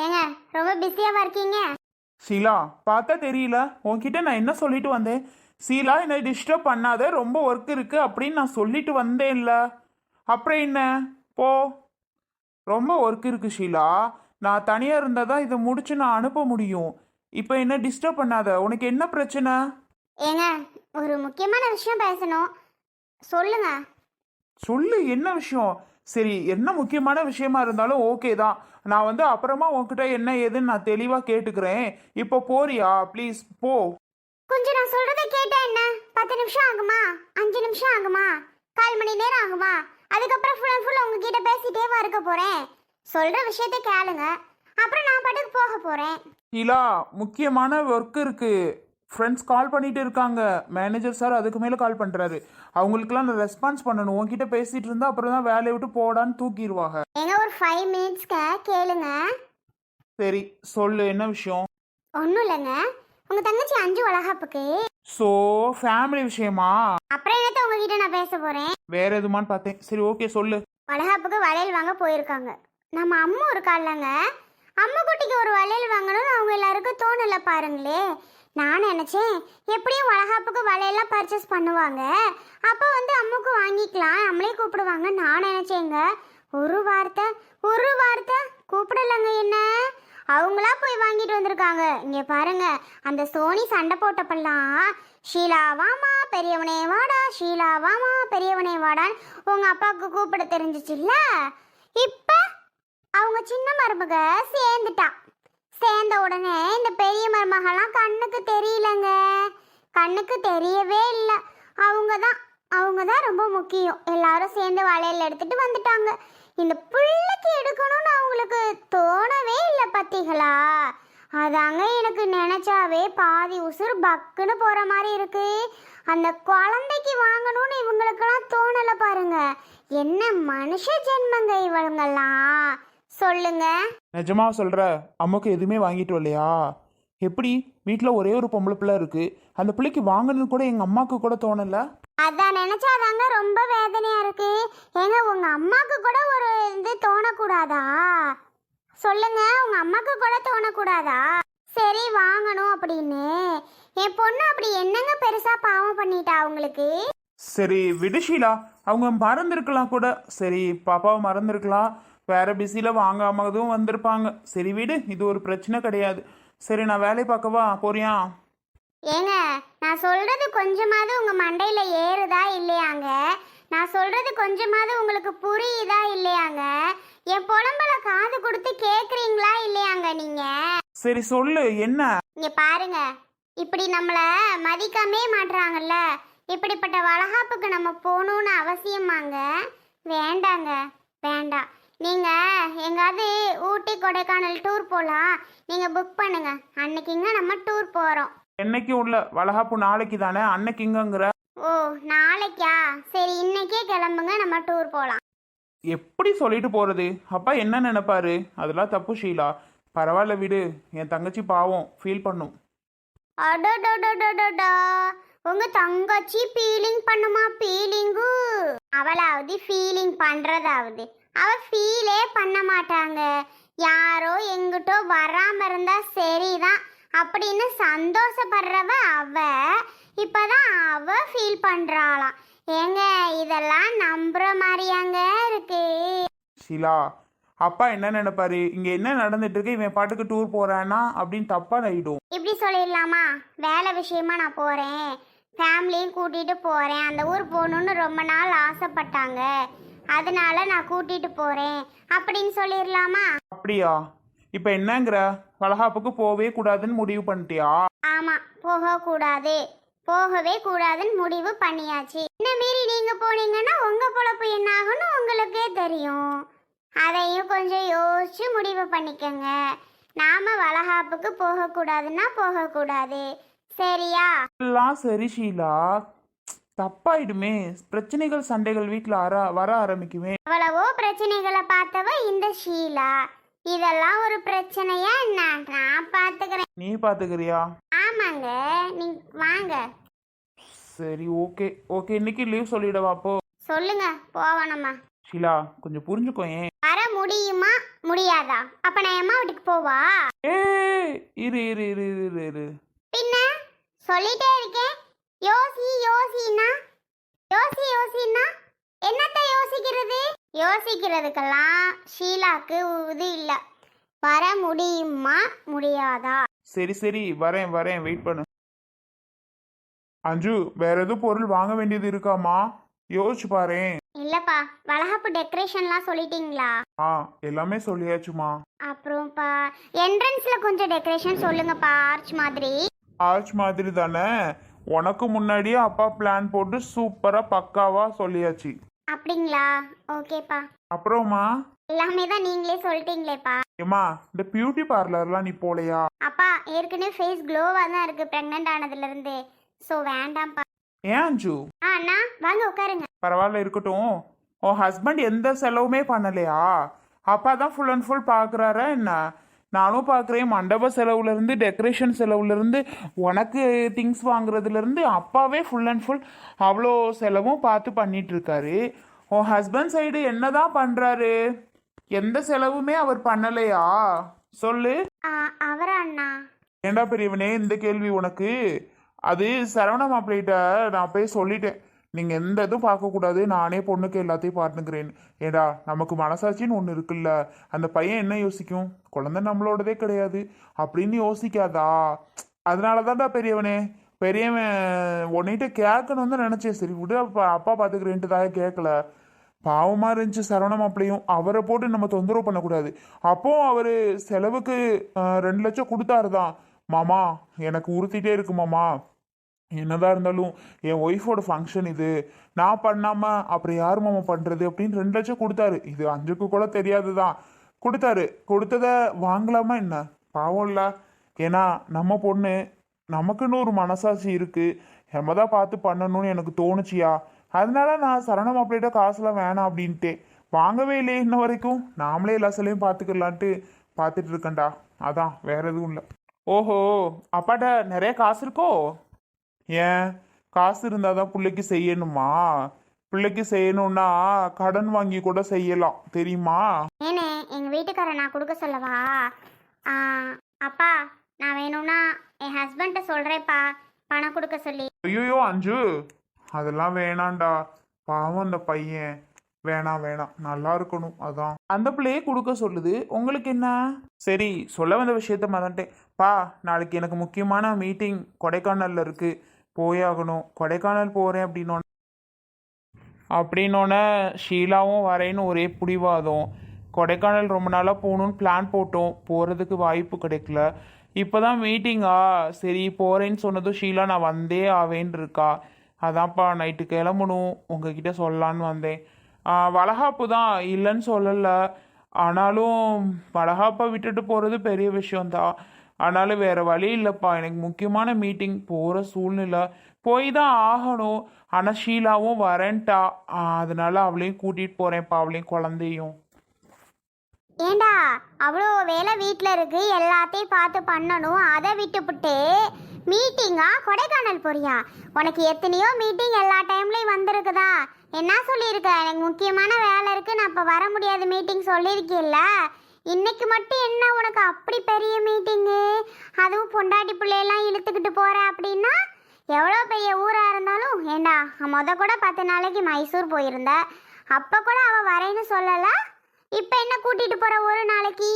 ஏங்க ரொம்ப பிஸியாவா இருக்கீங்க? ஷீலா பார்த்தா தெரியல. உன்கிட்ட நான் என்ன சொல்லிட்டு வந்தேன்? ஷீலா என்னை டிஸ்டர்ப் பண்ணாத. ரொம்ப ஒர்க் இருக்கு அப்படின்னு நான் சொல்லிட்டு வந்தேன்ல. அப்புறம் என்ன? போ. ரொம்ப ஒர்க் இருக்கு ஷீலா நான் தனியாக இருந்தால் தான் இதை முடிச்சு நான் அனுப்ப முடியும். இப்போ என்ன டிஸ்டர்ப் பண்ணாத. உனக்கு என்ன பிரச்சனை? ஏங்க ஒரு முக்கியமான விஷயம் பேசணும். சொல்லுங்க. சொல்லு என்ன விஷயம்? சரி என்ன முக்கியமான விஷயமா இருந்தாலும் ஓகே தான். நான் வந்து அப்புறமா உன்கிட்ட என்ன ஏதுன்னு நான் தெளிவாக கேட்டுக்கிறேன். இப்போ போறியா? ப்ளீஸ் போ. கொஞ்சம் நான் சொல்றதை கேட்டா என்ன? பத்து நிமிஷம் ஆகுமா? அஞ்சு நிமிஷம் ஆகுமா? கால் மணி நேரம் ஆகுமா? அதுக்கப்புறம் ஃபுல் அண்ட் ஃபுல் உங்ககிட்ட பேசிட்டேவா இருக்க போறேன். சொல்ற விஷயத்த கேளுங்க. அப்புறம் நான் பாட்டுக்கு போக போறேன். ஷீலா முக்கியமான ஒர்க் இருக்கு. ஃப்ரெண்ட்ஸ் கால் பண்ணிட்டு இருக்காங்க. மேனேஜர் சார் அதுக்கு மேலே கால் பண்ணுறாரு அவங்களுக்குலாம் நான் ரெஸ்பான்ஸ் பண்ணணும். உன்கிட்ட பேசிட்டு இருந்தா அப்புறம் தான் வேலையை விட்டு போடான்னு தூக்கிடுவாங்க. ஏங்க ஒரு ஃபைவ் மினிட்ஸ்க்கு கேளுங்க. சரி சொல்லு என்ன விஷயம்? ஒன்றும் இல்லைங்க. உங்க தங்கச்சி அஞ்சு வளகாப்புக்கு ஸோ ஃபேமிலி விஷயமா? அப்புறம் என்னத்த உங்ககிட்ட நான் பேச போறேன்? வேற எதுமான்னு பார்த்தேன். சரி ஓகே சொல்லு. வளகாப்புக்கு வளையல் வாங்க போயிருக்காங்க. நம்ம அம்மா இருக்கால்லங்க அம்மா குட்டிக்கு ஒரு வளையல் வாங்கணும்னு அவங்க எல்லாருக்கும் தோணல பாருங்களே. நான் நினச்சேன் எப்படியும் வளகாப்புக்கு வலையெல்லாம் பர்ச்சேஸ் பண்ணுவாங்க. அப்போ வந்து அம்முக்கு வாங்கிக்கலாம். நம்மளே கூப்பிடுவாங்க. நான் நினச்சேங்க. ஒரு வார்த்தை ஒரு வார்த்தை. கூப்பிடலங்க என்ன? அவங்களா போய் வாங்கிட்டு வந்திருக்காங்க. இங்க பாருங்க. அந்த சோனி சண்டை போட்டப்பெல்லாம் ஷீலா வாமா பெரியவனே வாடா ஷீலா வாமா பெரியவனே வாடான்னு உங்க அப்பாவுக்கு கூப்பிட தெரிஞ்சிச்சுல்ல? இப்ப அவங்க சின்ன மருமக சேர்ந்துட்டா. சேர்ந்த உடனே இந்த பெரிய மருமகள்லாம் கண்ணுக்கு தெரியலங்க. கண்ணுக்கு தெரியவே இல்லை. அவங்க தான் அவங்க தான் ரொம்ப முக்கியம். எல்லாரும் சேர்ந்து வளையல் எடுத்துட்டு வந்துட்டாங்க. இந்த பிள்ளைக்கு எடுக்கணும்னு அவங்களுக்கு தோணவே இல்லை பத்திகளா அதாங்க எனக்கு நினைச்சாவே பாதி உசுறு பக்குன்னு போற மாதிரி இருக்கு. அந்த குழந்தைக்கு வாங்கணும்னு இவங்களுக்கெல்லாம் தோணலை பாருங்க. என்ன மனுஷ ஜென்மங்க இவங்கெல்லாம் சொல்லுங்க. நிஜமா சொல்ற அம்மாக்கு எதுவுமே வாங்கிட்டு வரலையா எப்படி? வீட்டில் ஒரே ஒரு பொம்பளை பிள்ளை இருக்கு. அந்த பிள்ளைக்கு வாங்கணும்னு கூட எங்கள் அம்மாவுக்கு கூட தோணல. அதான் நினைச்சாதாங்க ரொம்ப வேதனையா இருக்கு. ஏங்க உங்க அம்மாக்கு கூட ஒரு இது தோணக்கூடாதா? சொல்லுங்க உங்க அம்மாக்கு கூட தோணக்கூடாதா? சரி வாங்கணும் அப்படின்னு. என் பொண்ணு அப்படி என்னங்க பெருசா பாவம் பண்ணிட்டா அவங்களுக்கு? சரி விடு ஷீலா. அவங்க மறந்துருக்கலாம் கூட. சரி பாப்பாவை மறந்துருக்கலாம். வேற பிஸியில் வாங்காமதும் வந்திருப்பாங்க. சரி விடு இது ஒரு பிரச்சனை கிடையாது. சரி நான் வேலை பார்க்கவா? போறியா? ஏங்க நான் சொல்றது கொஞ்சமாவது உங்க மண்டையில ஏறுதா இல்லையாங்க? நான் சொல்றது கொஞ்சமாவது உங்களுக்கு புரியுதா இல்லையாங்க? என் புலம்பல காது கொடுத்து கேக்குறீங்களா இல்லையாங்க நீங்க? சரி சொல்லு என்ன? இங்க பாருங்க இப்படி நம்மள மதிக்கவே மாட்றாங்கல்ல? இப்படிப்பட்ட வளகாப்புக்கு நம்ம போகணும்னு அவசியமாங்க? வேண்டாங்க வேண்டாம். நீங்க எங்காவது ஊட்டி கொடைக்கானல் டூர் போலாம். நீங்க புக் பண்ணுங்க. அன்னைக்குங்க நம்ம டூர் போறோம். என்னைக்கு உள்ள? வளகாப்பு நாளைக்கு தானே? அன்னைக்கு இங்கங்கிற? ஓ நாளைக்கா? சரி இன்னைக்கே கிளம்புங்க. நம்ம டூர் போலாம். எப்படி சொல்லிட்டு போறது? அப்பா என்ன நினைப்பாரு? அதெல்லாம் தப்பு ஷீலா. பரவாயில்ல விடு. என் தங்கச்சி பாவம். ஃபீல் பண்ணும். அடடடடடடா உங்க தங்கச்சி ஃபீலிங் பண்ணுமா? ஃபீலிங்கு அவளாவது ஃபீலிங் பண்றதாவது. அவ ஃபீலே பண்ண மாட்டாங்க. யாரோ எங்கிட்டோ வராம இருந்தா சரிதான். அப்படின்னு சந்தோஷப்படுறவ அவ. இப்பதான் அவ ஃபீல் பண்றாளாம் ஏங்க இதெல்லாம் நம்புற மாதிரியாங்க இருக்கு. ஷீலா அப்பா என்ன நினைப்பாரு? இங்க என்ன நடந்துட்டு இருக்கு? இவன் பாட்டுக்கு டூர் போறானா அப்படின்னு தப்பா நைடும் இப்படி சொல்லிடலாமா? வேலை விஷயமா நான் போகிறேன் ஃபேமிலியும் கூட்டிகிட்டு போகிறேன் அந்த ஊர் போகணுன்னு ரொம்ப நாள் ஆசைப்பட்டாங்க. அதனால நான் கூட்டிகிட்டு போகிறேன் அப்படின்னு சொல்லிடலாமா அப்படியா? இப்ப என்னங்கிற? வளகாப்புக்கு போவே கூடாதுன்னு முடிவு பண்ணிட்டியா? ஆமாம் போகக்கூடாது போகவே கூடாதுன்னு முடிவு பண்ணியாச்சு. என்ன மீறி நீங்கள் போனீங்கன்னா உங்கள் பொழப்பு என்ன ஆகும்னு உங்களுக்கே தெரியும். அதையும் கொஞ்சம் யோசிச்சு முடிவு பண்ணிக்கோங்க. நாம வளகாப்புக்கு போகக்கூடாதுன்னா போகக்கூடாது. சரியா? எல்லாம் சரி ஷீலா. தப்பாயிடுமே. பிரச்சனைகள் சண்டைகள் வீட்டில் வர வர ஆரம்பிக்குமே. எவ்வளவோ பிரச்சனைகளை பார்த்தவ இந்த ஷீலா இதெல்லாம் ஒரு பிரச்சனையா என்ன நான் பாத்துக்கிறேன் நீ பாத்துக்கிறியா ஆமாங்க நீ வாங்க. சரி ஓகே. ஓகே இன்னைக்கு லீவ் சொல்லிடவா அப்போ? சொல்லுங்க போவோம் நம்ம ஷீலா கொஞ்சம் புரிஞ்சுக்கோ ஏன்? வர முடியுமா? முடியாதா? அப்ப நான் அம்மா வீட்டுக்கு போவா? ஏ இரு இரு இரு இரு இரு இரு. பின்ன? சொல்லிட்டே இருக்கேன். யோசி யோசினா யோசி யோசினா என்னத்த யோசிக்கிறது? யோசிக்கிறதுக்கெல்லாம் ஷீலாக்கு இது இல்லை. வர முடியுமா? முடியாதா? சரி சரி. வரேன் வரேன். வெயிட் பண்ணு. அஞ்சு வேற எதுவும் பொருள் வாங்க வேண்டியது இருக்காமா யோசிச்சு பாரேன் இல்லப்பா. வளகாப்பு டெக்கரேஷன்லாம் சொல்லிட்டீங்களா? ஆ எல்லாமே சொல்லியாச்சுமா அப்புறம்ப்பா என்ட்ரன்ஸ்ல கொஞ்சம் டெக்கரேஷன் சொல்லுங்கப்பா. ஆர்ச் மாதிரி. ஆர்ச் மாதிரி தானே? உனக்கு முன்னாடியே அப்பா பிளான் போட்டு சூப்பரா பக்காவா சொல்லியாச்சு. அப்படிங்களா? ஓகேப்பா. அப்புறமா எல்லாமே தான் நீங்களே சொல்லிட்டீங்களேப்பா. ஏமா இந்த பியூட்டி பார்லர்லாம் நீ போலையா? அப்பா ஏற்கனவே ஃபேஸ் க்ளோவாக தான் இருக்கு ப்ரெக்னென்ட் ஆனதுலேருந்து. ஸோ வேண்டாம்ப்பா. ஏன் அஞ்சு? ஆ அண்ணா வாங்க உட்காருங்க. பரவாயில்ல இருக்கட்டும். உன் ஹஸ்பண்ட் எந்த செலவுமே பண்ணலையா? அப்பா தான் ஃபுல் அண்ட் ஃபுல் பார்க்குறாரா என்ன? நானும் பார்க்குறேன் மண்டப செலவுலேருந்து டெக்கரேஷன் செலவுலேருந்து உனக்கு திங்ஸ் வாங்குறதுலேருந்து அப்பாவே ஃபுல் அண்ட் ஃபுல் அவ்வளோ செலவும் பார்த்து பண்ணிட்டு இருக்காரு உன் ஹஸ்பண்ட் சைடு என்னதான் பண்ணுறாரு எந்த செலவுமே அவர் பண்ணலையா? சொல்லு. அவரா அண்ணா? ஏண்டா பெரியவனே இந்த கேள்வி உனக்கு? அது சரவண மாப்பிள்ளைகிட்ட நான் போய் சொல்லிட்டேன். நீங்கள் எந்த இதுவும் பார்க்கக்கூடாது நானே பொண்ணுக்கு எல்லாத்தையும் பார்த்துக்கிறேன். ஏடா நமக்கு மனசாட்சின்னு ஒன்று இருக்குல்ல. அந்த பையன் என்ன யோசிக்கும்? குழந்தை நம்மளோடதே கிடையாது. அப்படின்னு யோசிக்காதா? அதனால தான்டா பெரியவனே. பெரியவன் உன்னிட்ட கேட்கணும்னு தான் நினச்சேன். சரி விடு அப்பா அப்பா பார்த்துக்கிறேன்ட்டு தான் கேட்கல. பாவமாக இருந்துச்சு சரவணம் அப்படியும். அவரை போட்டு நம்ம தொந்தரவு பண்ணக்கூடாது. அப்போ அவர் செலவுக்கு ரெண்டு லட்சம் கொடுத்தாரு தான் மாமா எனக்கு உறுத்திட்டே இருக்கு மாமா. என்னதான் இருந்தாலும் என் ஒய்ஃபோட ஃபங்க்ஷன் இது. நான் பண்ணாமல் அப்புறம் யார் மாமா பண்ணுறது அப்படின்னு ரெண்டு லட்சம் கொடுத்தாரு. இது அஞ்சுக்கு கூட தெரியாது தான் கொடுத்தாரு. கொடுத்தத வாங்கலாமா என்ன? பாவம் இல்லை. ஏன்னா நம்ம பொண்ணு நமக்குன்னு ஒரு மனசாட்சி இருக்குது நம்ம தான் பார்த்து பண்ணணும்னு எனக்கு தோணுச்சியா? அதனால நான் சரணம் மாப்பிள்ளைகிட்ட காசுலாம் வேணாம் அப்படின்ட்டு. வாங்கவே இல்லையே இன்ன வரைக்கும். நாமளே எல்லா சிலையும் பார்த்துக்கலான்ட்டு பார்த்துட்டு இருக்கேன்டா. அதான் வேற எதுவும் இல்லை. ஓஹோ அப்பாட்ட நிறைய காசு இருக்கோ? ஏன்? காசு இருந்தால் தான் பிள்ளைக்கு செய்யணுமா? பிள்ளைக்கு செய்யணும்னா கடன் வாங்கி கூட செய்யலாம். தெரியுமா? ஏனே எங்கள் வீட்டுக்காரரை நான் கொடுக்க சொல்லவா? ஆ, அப்பா நான் வேணும்னா என் ஹஸ்பண்ட்ட சொல்கிறேப்பா பணம் கொடுக்க சொல்லி. ஐயோ அஞ்சு. அதெல்லாம் வேணாம்டா. பாவம் அந்த பையன். வேணாம் வேணாம். நல்லா இருக்கணும் அதான். அந்த பிள்ளையே கொடுக்க சொல்லுது. உங்களுக்கு என்ன? சரி சொல்ல வந்த விஷயத்த மறந்துட்டேன். பா நாளைக்கு எனக்கு முக்கியமான மீட்டிங் கொடைக்கானல்ல இருக்கு. போயாகணும். கொடைக்கானல் போகிறேன் அப்படின்னோட அப்படின்னோடனே ஷீலாவும் வரேன்னு ஒரே பிடிவாதம். கொடைக்கானல் ரொம்ப நாளாக போகணுன்னு பிளான் போட்டோம். போகிறதுக்கு வாய்ப்பு கிடைக்கல. இப்போ தான் மீட்டிங்கா சரி போகிறேன்னு சொன்னதும் ஷீலா நான் வந்தே ஆவேன்னு இருக்கா அதான்ப்பா நைட்டு கிளம்பணும். உங்ககிட்ட சொல்லலான்னு வந்தேன். வளகாப்பு தான். இல்லைன்னு சொல்லலை. ஆனாலும் வளகாப்பை விட்டுட்டு போகிறது பெரிய விஷயந்தான் ஆனாலும் வேறு வழி இல்லைப்பா. எனக்கு முக்கியமான மீட்டிங் போகிற சூழ்நிலை. போய் தான் ஆகணும். ஆனால் ஷீலாவும் வரேன்ட்டா. அதனால அவளையும் கூட்டிகிட்டு போகிறேன்ப்பா அவளையும் குழந்தையும். ஏண்டா அவ்வளோ வேலை வீட்டில் இருக்கு. எல்லாத்தையும் பார்த்து பண்ணணும். அதை விட்டுப்புட்டு மீட்டிங்கா கொடைக்கானல் போறியா? உனக்கு எத்தனையோ மீட்டிங் எல்லா டைம்லையும் வந்திருக்குதா? என்ன சொல்லியிருக்க? எனக்கு முக்கியமான வேலை இருக்கு. நான் இப்போ வர முடியாத மீட்டிங் சொல்லியிருக்கீல்ல. இன்னைக்கு மட்டும் என்ன உனக்கு அப்படி பெரிய மீட்டிங்கு அதுவும் பொண்டாட்டி பிள்ளையெல்லாம் இழுத்துக்கிட்டு போகிற அப்படின்னா? எவ்வளோ பெரிய ஊராக இருந்தாலும் ஏண்டா முத கூட பத்து நாளைக்கு மைசூர் போயிருந்த. அப்போ கூட அவள் வரேன்னு சொல்லலை. இப்போ என்ன கூட்டிகிட்டு போகிற ஒரு நாளைக்கு?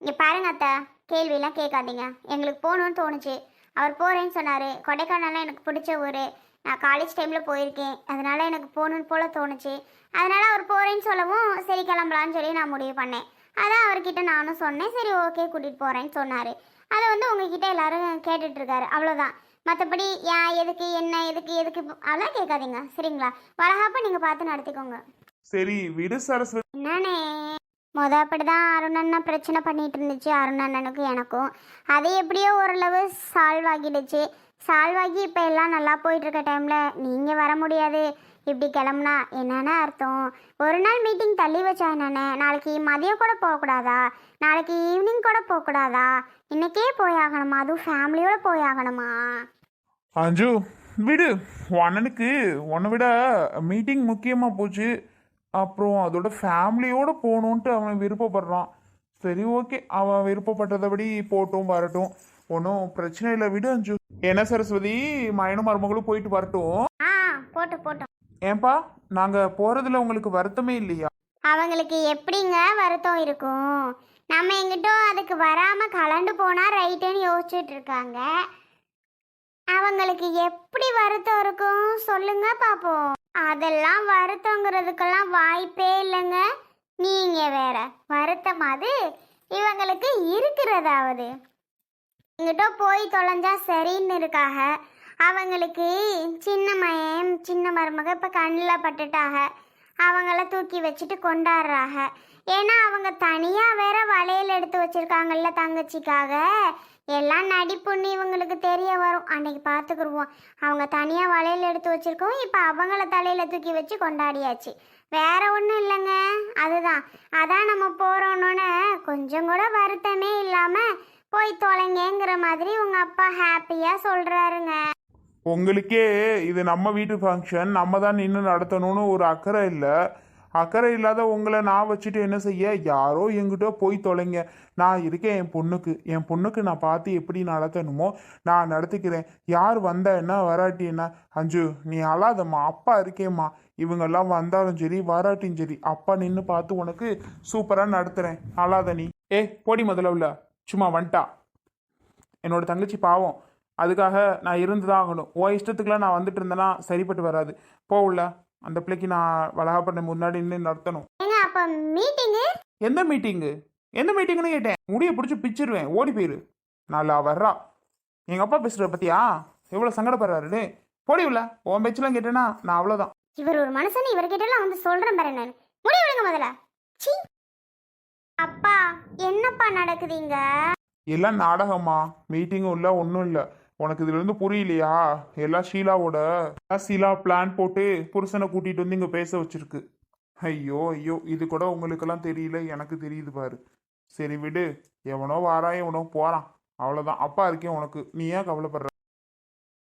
இங்கே பாருங்க அத்தை கேள்வியெல்லாம் கேட்காதீங்க. எங்களுக்கு போகணும்னு தோணுச்சு. அவர் போகிறேன்னு சொன்னார். கொடைக்கானல்லாம் எனக்கு பிடிச்ச ஊர். நான் காலேஜ் டைமில் போயிருக்கேன். அதனால் எனக்கு போகணுன்னு போல் தோணுச்சு. அதனால் அவர் போகிறேன்னு சொல்லவும் சரி கிளம்பலான்னு சொல்லி நான் முடிவு பண்ணேன். அதான் அவர்கிட்ட நானும் சொன்னேன். சரி ஓகே கூட்டிட்டு போறேன்னு சொன்னாரு. அதை வந்து உங்ககிட்ட எல்லாரும் கேட்டுட்டு இருக்காரு அவ்வளோதான் மற்றபடி ஏன் எதுக்கு என்ன எதுக்கு எதுக்கு அதெல்லாம் கேட்காதீங்க. சரிங்களா? வளகாப்ப நீங்கள் பார்த்து நடத்திக்கோங்க. சரி விடு சரஸ்வதி. என்னண்ணே? மொத அப்படிதான் அருண் அண்ணன் பிரச்சனை பண்ணிட்டு இருந்துச்சு. அருண் அண்ணனுக்கும் எனக்கும். அது எப்படியோ ஓரளவு சால்வ் ஆகிடுச்சு. சால்வாகி இப்போ எல்லாம் நல்லா போயிட்டுருக்க டைமில் நீங்கள் வர முடியாது. இப்படி கிளம்புனா என்னென்ன அர்த்தம்? ஒரு நாள் மீட்டிங் தள்ளி வச்சா என்னென்ன? நாளைக்கு மதியம் கூட போகக்கூடாதா? நாளைக்கு ஈவினிங் கூட போகக்கூடாதா? இன்னைக்கே போயாகணுமா? அதுவும் ஃபேமிலியோட போயாகணுமா? அஞ்சு விடு. அண்ணனுக்கு உன்னை விட மீட்டிங் முக்கியமாக போச்சு. அப்புறம் அதோட ஃபேமிலியோடு போகணுன்ட்டு அவன் விருப்பப்படுறான். சரி ஓகே அவன் விருப்பப்பட்டதபடி போட்டும் வரட்டும். ஒன்றும் பிரச்சனை இல்லை. விடு அஞ்சு. என்ன சரஸ்வதி? மயனும் மருமகளும் போயிட்டு வரட்டும். ஆ போட்டு போட்டோம் ஏன்பா நாங்கள் போகிறதுல உங்களுக்கு வருத்தமே இல்லையா? அவங்களுக்கு எப்படிங்க வருத்தம் இருக்கும்? நம்ம எங்கிட்டும் அதுக்கு வராம கலண்டு போனா ரைட்டுன்னு யோசிச்சுட்டு இருக்காங்க. அவங்களுக்கு எப்படி வருத்தம் இருக்கும்? சொல்லுங்க பாப்போம். அதெல்லாம் வருத்தங்கிறதுக்கெல்லாம் வாய்ப்பே இல்லைங்க. நீங்க வேற வருத்தமாது இவங்களுக்கு இருக்கிறதாவது. இங்கிட்ட போய் தொலைஞ்சா சரின்னு இருக்காக. அவங்களுக்கு சின்ன மயம் சின்ன மருமக இப்போ கண்ணில் பட்டுட்டாக. அவங்கள தூக்கி வச்சுட்டு கொண்டாடுறாங்க ஏன்னா அவங்க தனியாக வேற வளையல் எடுத்து வச்சுருக்காங்கல்ல தங்கச்சிக்காக. எல்லாம் நடிப்புன்னு இவங்களுக்கு தெரிய வரும். அன்னைக்கு பார்த்துக்குருவோம் அவங்க தனியாக வளையல் எடுத்து வச்சுருக்கோம் இப்போ அவங்கள தலையில் தூக்கி வச்சு கொண்டாடியாச்சு. வேற ஒன்றும் இல்லைங்க. அதுதான். அதான் நம்ம போகிறோன்னு கொஞ்சம் கூட வருத்தமே இல்லாமல் போய் தொலைங்கிற மாதிரி உங்கள் அப்பா ஹாப்பியாக சொல்கிறாருங்க உங்களுக்கே இது நம்ம வீட்டு ஃபங்க்ஷன் நம்ம தான் நின்று நடத்தணும்னு ஒரு அக்கறை இல்லை. அக்கறை இல்லாத உங்களை நான் வச்சுட்டு என்ன செய்ய? யாரோ எங்கிட்ட போய் தொலைங்க. நான் இருக்கேன் என் பொண்ணுக்கு. என் பொண்ணுக்கு நான் பார்த்து எப்படி நடத்தணுமோ நான் நடத்திக்கிறேன். யார் வந்தா என்ன வராட்டி என்ன? அஞ்சு நீ அழாதம்மா. அப்பா இருக்கேம்மா. இவங்கெல்லாம் வந்தாலும் சரி வராட்டியும் சரி அப்பா நின்று பார்த்து உனக்கு சூப்பராக நடத்துகிறேன் அழாத நீ. ஏ போடி முதல்ல உள்ள. சும்மா வந்துட்டா. என்னோட தங்கச்சி பாவம். அதுக்காக நான் இருந்து தான் ஆகணும் உன் இஷ்டத்துக்குலாம் நான் வந்துட்டு இருந்தேன்னா சரிப்பட்டு வராது. போகல அந்த பிள்ளைக்கு நான் வளகாப்பண்ண முன்னாடி நின்று நடத்தணும். எந்த மீட்டிங்கு எந்த மீட்டிங்னு கேட்டேன். முடியை பிடிச்சி பிச்சிருவேன். ஓடி போயிரு. நல்லா வர்றா. எங்கள் அப்பா பேசுகிற பத்தியா? எவ்வளோ சங்கடப்படுறாருன்னு. போடி உள்ள. உன் பேச்செல்லாம் கேட்டேன்னா நான் அவ்வளோதான் இவர் ஒரு மனுஷன் இவர்கிட்டலாம் வந்து சொல்கிறேன் பாரு நான். முடிவு விடுங்க முதல்ல. சீ அப்பா என்னப்பா நடக்குதுங்க? எல்லாம் நாடகமா மீட்டிங்கும் இல்லை ஒன்றும் இல்லை. உனக்கு இதுல இருந்து புரியலையா? எல்லாம் ஷீலாவோட. ஷீலா பிளான் போட்டு புருஷனை கூட்டிட்டு வந்து இங்க பேச வச்சிருக்கு. ஐயோ ஐயோ இது கூட உங்களுக்கெல்லாம் தெரியல எனக்கு தெரியுது பாரு. சரி விடு. எவனோ வாரான் எவனோ போறான். அவ்வளோதான் அப்பா இருக்கேன் உனக்கு. நீ ஏன் கவலைப்படுற?